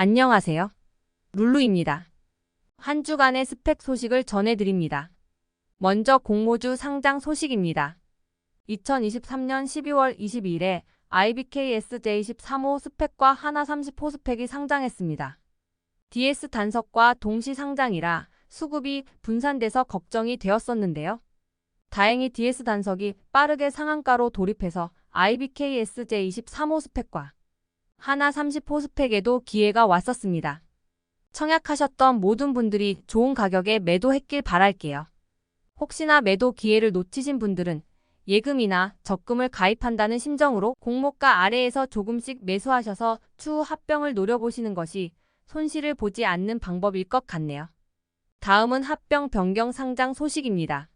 안녕하세요. 룰루입니다. 한 주간의 스펙 소식을 전해드립니다. 먼저 공모주 상장 소식입니다. 2023년 12월 22일에 IBK SJ13호 스펙과 하나 30호 스펙이 상장했습니다. DS 단석과 동시 상장이라 수급이 분산돼서 걱정이 되었었는데요. 다행히 DS 단석이 빠르게 상한가로 돌입해서 IBK SJ23호 스펙과 하나 30호 스펙에도 기회가 왔었습니다. 청약하셨던 모든 분들이 좋은 가격에 매도했길 바랄게요. 혹시나 매도 기회를 놓치신 분들은 예금이나 적금을 가입한다는 심정으로 공모가 아래에서 조금씩 매수하셔서 추후 합병을 노려보시는 것이 손실을 보지 않는 방법일 것 같네요. 다음은 합병 변경 상장 소식입니다.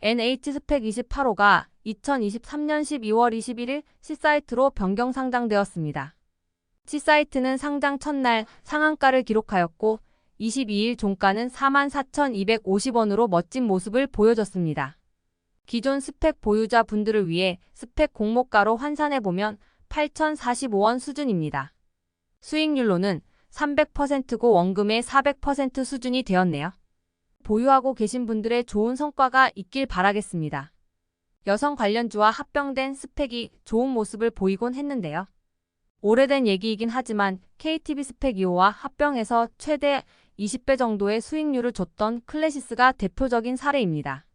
NH 스펙 28호가 2023년 12월 21일 C사이트로 변경 상장되었습니다. C사이트는 상장 첫날 상한가를 기록하였고 22일 종가는 44,250원으로 멋진 모습을 보여줬습니다. 기존 스펙 보유자 분들을 위해 스펙 공모가로 환산해보면 8,045원 수준입니다. 수익률로는 300%고 원금의 400% 수준이 되었네요. 보유하고 계신 분들의 좋은 성과가 있길 바라겠습니다. 여성 관련주와 합병된 스펙이 좋은 모습을 보이곤 했는데요. 오래된 얘기이긴 하지만 KTB 스펙 2호와 합병해서 최대 20배 정도의 수익률을 줬던 클래시스가 대표적인 사례입니다.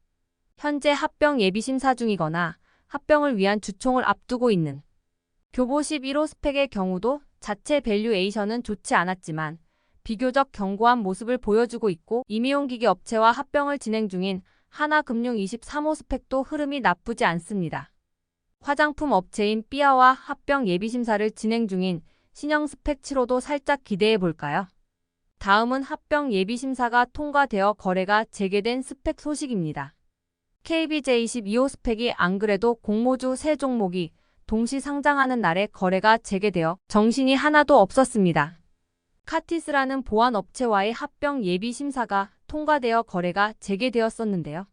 현재 합병 예비 심사 중이거나 합병을 위한 주총을 앞두고 있는 교보 11호 스펙의 경우도 자체 밸류에이션은 좋지 않았지만 비교적 견고한 모습을 보여주고 있고 임의용기기 업체와 합병을 진행 중인 하나금융 23호 스펙도 흐름이 나쁘지 않습니다. 화장품 업체인 삐아와 합병 예비심사를 진행 중인 신형 스펙 7호도 살짝 기대해 볼까요? 다음은 합병 예비심사가 통과되어 거래가 재개된 스펙 소식입니다. KBJ22호 스펙이 안 그래도 공모주 세 종목이 동시 상장하는 날에 거래가 재개되어 정신이 하나도 없었습니다. 카티스라는 보안 업체와의 합병 예비 심사가 통과되어 거래가 재개되었었는데요.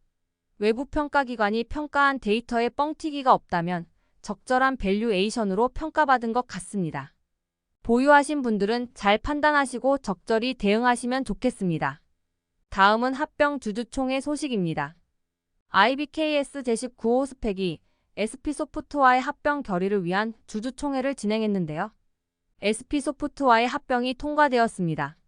외부 평가기관이 평가한 데이터에 뻥튀기가 없다면 적절한 밸류에이션으로 평가받은 것 같습니다. 보유하신 분들은 잘 판단하시고 적절히 대응하시면 좋겠습니다. 다음은 합병 주주총회 소식입니다. IBKS 제19호 스펙이 SP소프트와의 합병 결의를 위한 주주총회를 진행했는데요. SP소프트와의 합병이 통과되었습니다.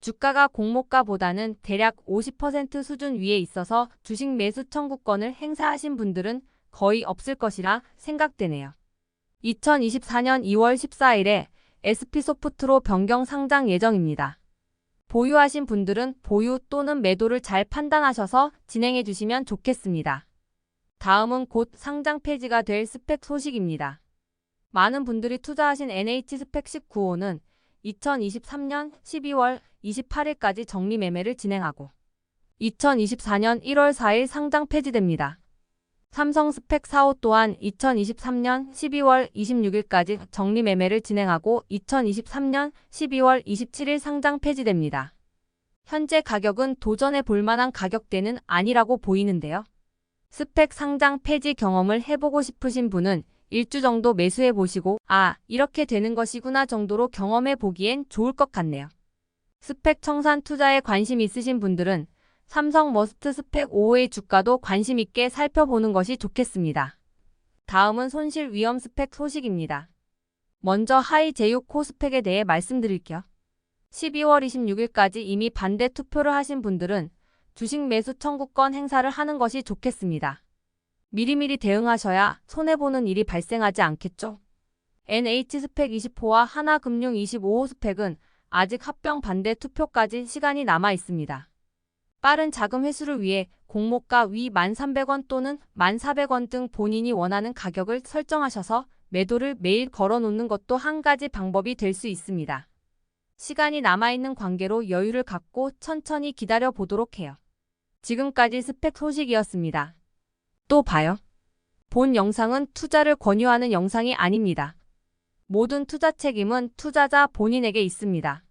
주가가 공모가보다는 대략 50% 수준 위에 있어서 주식 매수 청구권을 행사하신 분들은 거의 없을 것이라 생각되네요. 2024년 2월 14일에 SP소프트로 변경 상장 예정입니다. 보유하신 분들은 보유 또는 매도를 잘 판단하셔서 진행해 주시면 좋겠습니다. 다음은 곧 상장 폐지가 될 스펙 소식입니다. 많은 분들이 투자하신 NH 스펙 19호는 2023년 12월 28일까지 정리 매매를 진행하고 2024년 1월 4일 상장 폐지됩니다. 삼성 스펙 4호 또한 2023년 12월 26일까지 정리 매매를 진행하고 2023년 12월 27일 상장 폐지됩니다. 현재 가격은 도전해 볼 만한 가격대는 아니라고 보이는데요. 스펙 상장 폐지 경험을 해보고 싶으신 분은 일주 정도 매수해 보시고 아 이렇게 되는 것이구나 정도로 경험해 보기엔 좋을 것 같네요. 스펙 청산 투자에 관심 있으신 분들은 삼성 머스트 스펙 5호의 주가도 관심 있게 살펴보는 것이 좋겠습니다. 다음은 손실 위험 스펙 소식입니다. 먼저 하이 제휴코 스펙에 대해 말씀드릴게요. 12월 26일까지 이미 반대 투표를 하신 분들은 주식 매수 청구권 행사를 하는 것이 좋겠습니다. 미리미리 대응하셔야 손해보는 일이 발생하지 않겠죠? NH 스펙 20호와 하나금융 25호 스펙은 아직 합병 반대 투표까지 시간이 남아 있습니다. 빠른 자금 회수를 위해 공모가 위 1,300원 또는 1,400원 등 본인이 원하는 가격을 설정하셔서 매도를 매일 걸어놓는 것도 한 가지 방법이 될 수 있습니다. 시간이 남아있는 관계로 여유를 갖고 천천히 기다려 보도록 해요. 지금까지 스펙 소식이었습니다. 또 봐요. 본 영상은 투자를 권유하는 영상이 아닙니다. 모든 투자 책임은 투자자 본인에게 있습니다.